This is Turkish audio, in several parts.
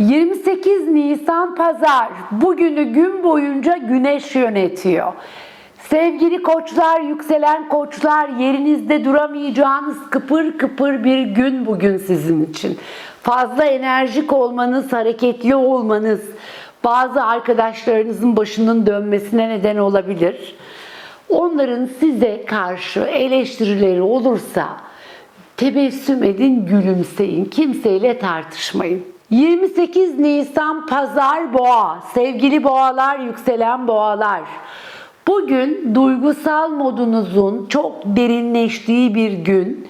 28 Nisan Pazar. Bugünü gün boyunca güneş yönetiyor. Sevgili koçlar, yükselen koçlar, yerinizde duramayacağınız kıpır kıpır bir gün bugün sizin için. Fazla enerjik olmanız, hareketli olmanız, bazı arkadaşlarınızın başının dönmesine neden olabilir. Onların size karşı eleştirileri olursa tebessüm edin, gülümseyin. Kimseyle tartışmayın. 28 Nisan Pazar Boğa. Sevgili boğalar, yükselen boğalar. Bugün duygusal modunuzun çok derinleştiği bir gün.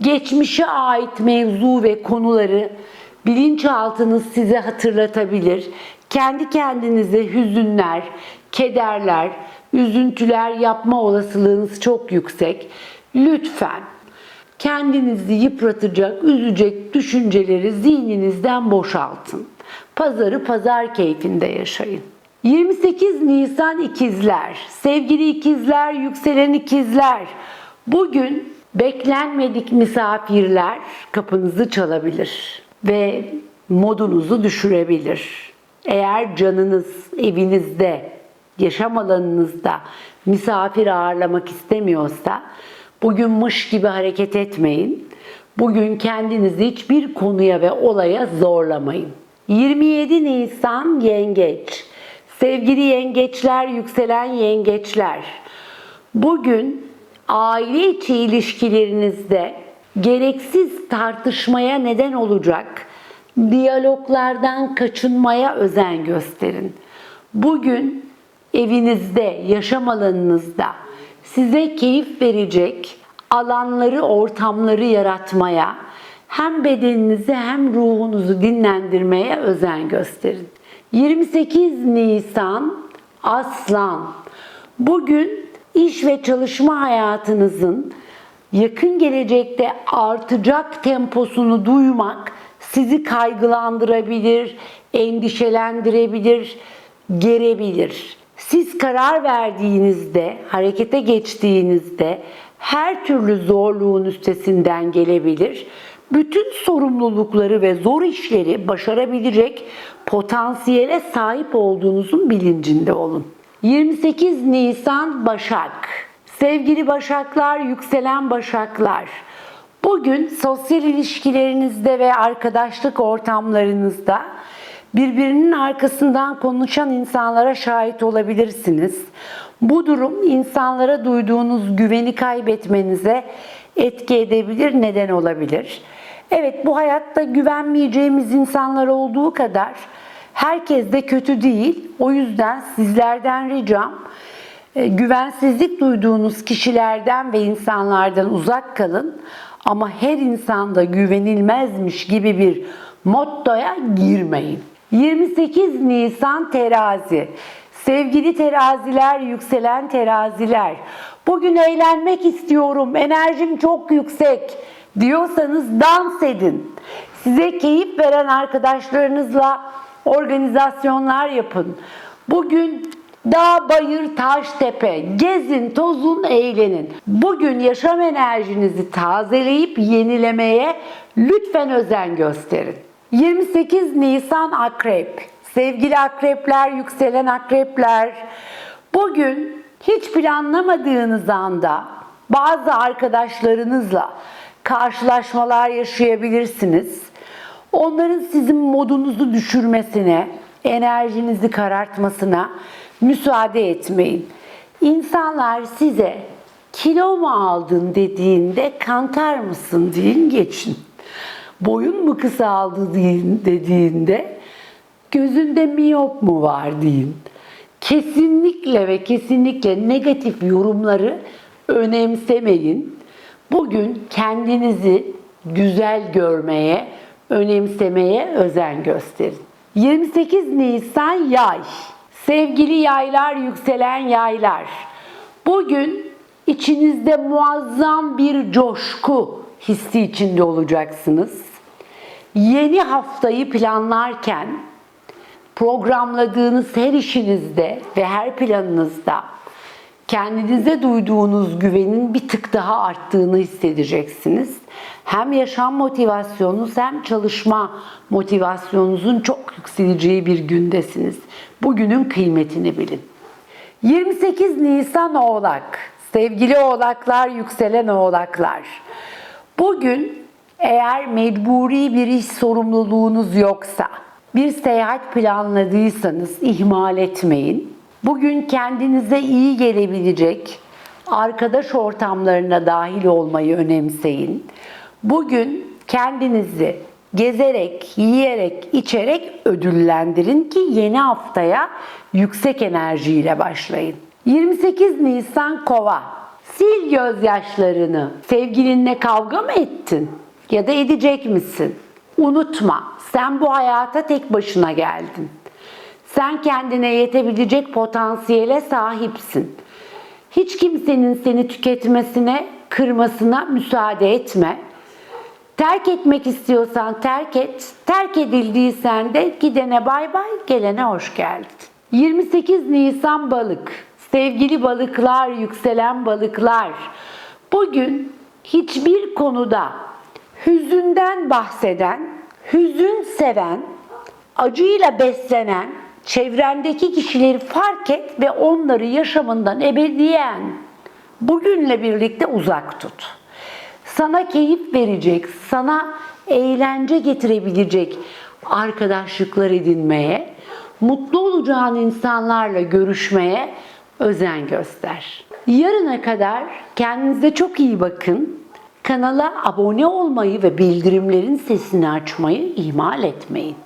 Geçmişe ait mevzu ve konuları bilinçaltınız size hatırlatabilir. Kendi kendinize hüzünler, kederler, üzüntüler yapma olasılığınız çok yüksek. Lütfen kendinizi yıpratacak, üzecek düşünceleri zihninizden boşaltın. Pazarı pazar keyfinde yaşayın. 28 Nisan ikizler, sevgili ikizler, yükselen ikizler. Bugün beklenmedik misafirler kapınızı çalabilir ve modunuzu düşürebilir. Eğer canınız evinizde, yaşam alanınızda misafir ağırlamak istemiyorsa bugün mış gibi hareket etmeyin. Bugün kendinizi hiçbir konuya ve olaya zorlamayın. 27 Nisan Yengeç. Sevgili yengeçler, yükselen yengeçler. Bugün aile içi ilişkilerinizde gereksiz tartışmaya neden olacak diyaloglardan kaçınmaya özen gösterin. Bugün evinizde, yaşam alanınızda size keyif verecek alanları, ortamları yaratmaya, hem bedeninizi hem ruhunuzu dinlendirmeye özen gösterin. 28 Nisan Aslan. Bugün iş ve çalışma hayatınızın yakın gelecekte artacak temposunu duymak sizi kaygılandırabilir, endişelendirebilir, gerebilir. Siz karar verdiğinizde, harekete geçtiğinizde her türlü zorluğun üstesinden gelebilir. Bütün sorumlulukları ve zor işleri başarabilecek potansiyele sahip olduğunuzun bilincinde olun. 28 Nisan Başak. Sevgili Başaklar, yükselen Başaklar. Bugün sosyal ilişkilerinizde ve arkadaşlık ortamlarınızda birbirinin arkasından konuşan insanlara şahit olabilirsiniz. Bu durum insanlara duyduğunuz güveni kaybetmenize etki edebilir, neden olabilir. Evet bu hayatta güvenmeyeceğimiz insanlar olduğu kadar herkes de kötü değil. O yüzden sizlerden ricam e, güvensizlik duyduğunuz kişilerden ve insanlardan uzak kalın. Ama her insanda güvenilmezmiş gibi bir mottoya girmeyin. 28 Nisan Terazi. Sevgili teraziler, yükselen teraziler. Bugün eğlenmek istiyorum, enerjim çok yüksek diyorsanız dans edin. Size keyif veren arkadaşlarınızla organizasyonlar yapın. Bugün dağ, bayır, taş, tepe, gezin, tozun, eğlenin. Bugün yaşam enerjinizi tazeleyip yenilemeye lütfen özen gösterin. 28 Nisan Akrep. Sevgili akrepler, yükselen akrepler. Bugün hiç planlamadığınız anda bazı arkadaşlarınızla karşılaşmalar yaşayabilirsiniz. Onların sizin modunuzu düşürmesine, enerjinizi karartmasına müsaade etmeyin. İnsanlar size kilo mu aldın dediğinde kantar mısın deyin geçin. Boyun mu kısaldı deyin dediğinde gözünde miyop mu var deyin. Kesinlikle ve kesinlikle negatif yorumları önemsemeyin. Bugün kendinizi güzel görmeye, önemsemeye özen gösterin. 28 Nisan Yay. Sevgili yaylar, yükselen yaylar. Bugün içinizde muazzam bir coşku hissi içinde olacaksınız. Yeni haftayı planlarken programladığınız her işinizde ve her planınızda kendinize duyduğunuz güvenin bir tık daha arttığını hissedeceksiniz. Hem yaşam motivasyonunuz hem çalışma motivasyonunuzun çok yükseleceği bir gündesiniz. Bugünün kıymetini bilin. 28 Nisan Oğlak. Sevgili Oğlaklar, yükselen Oğlaklar. Bugün eğer mecburi bir iş sorumluluğunuz yoksa, bir seyahat planladıysanız ihmal etmeyin. Bugün kendinize iyi gelebilecek arkadaş ortamlarına dahil olmayı önemseyin. Bugün kendinizi gezerek, yiyerek, içerek ödüllendirin ki yeni haftaya yüksek enerjiyle başlayın. 28 Nisan Kova. Sil gözyaşlarını. Sevgilinle kavga mı ettin? Ya da edecek misin? Unutma, sen bu hayata tek başına geldin. Sen kendine yetebilecek potansiyele sahipsin. Hiç kimsenin seni tüketmesine, kırmasına müsaade etme. Terk etmek istiyorsan terk et. Terk edildiysen de gidene bay bay, gelene hoş geldin. 28 Nisan balık. Sevgili balıklar, yükselen balıklar. Bugün hiçbir konuda hüzünden bahseden, hüzün seven, acıyla beslenen çevrendeki kişileri fark et ve onları yaşamından ebediyen bugünle birlikte uzak tut. Sana keyif verecek, sana eğlence getirebilecek arkadaşlıklar edinmeye, mutlu olacağın insanlarla görüşmeye özen göster. Yarına kadar kendinize çok iyi bakın. Kanala abone olmayı ve bildirimlerin sesini açmayı ihmal etmeyin.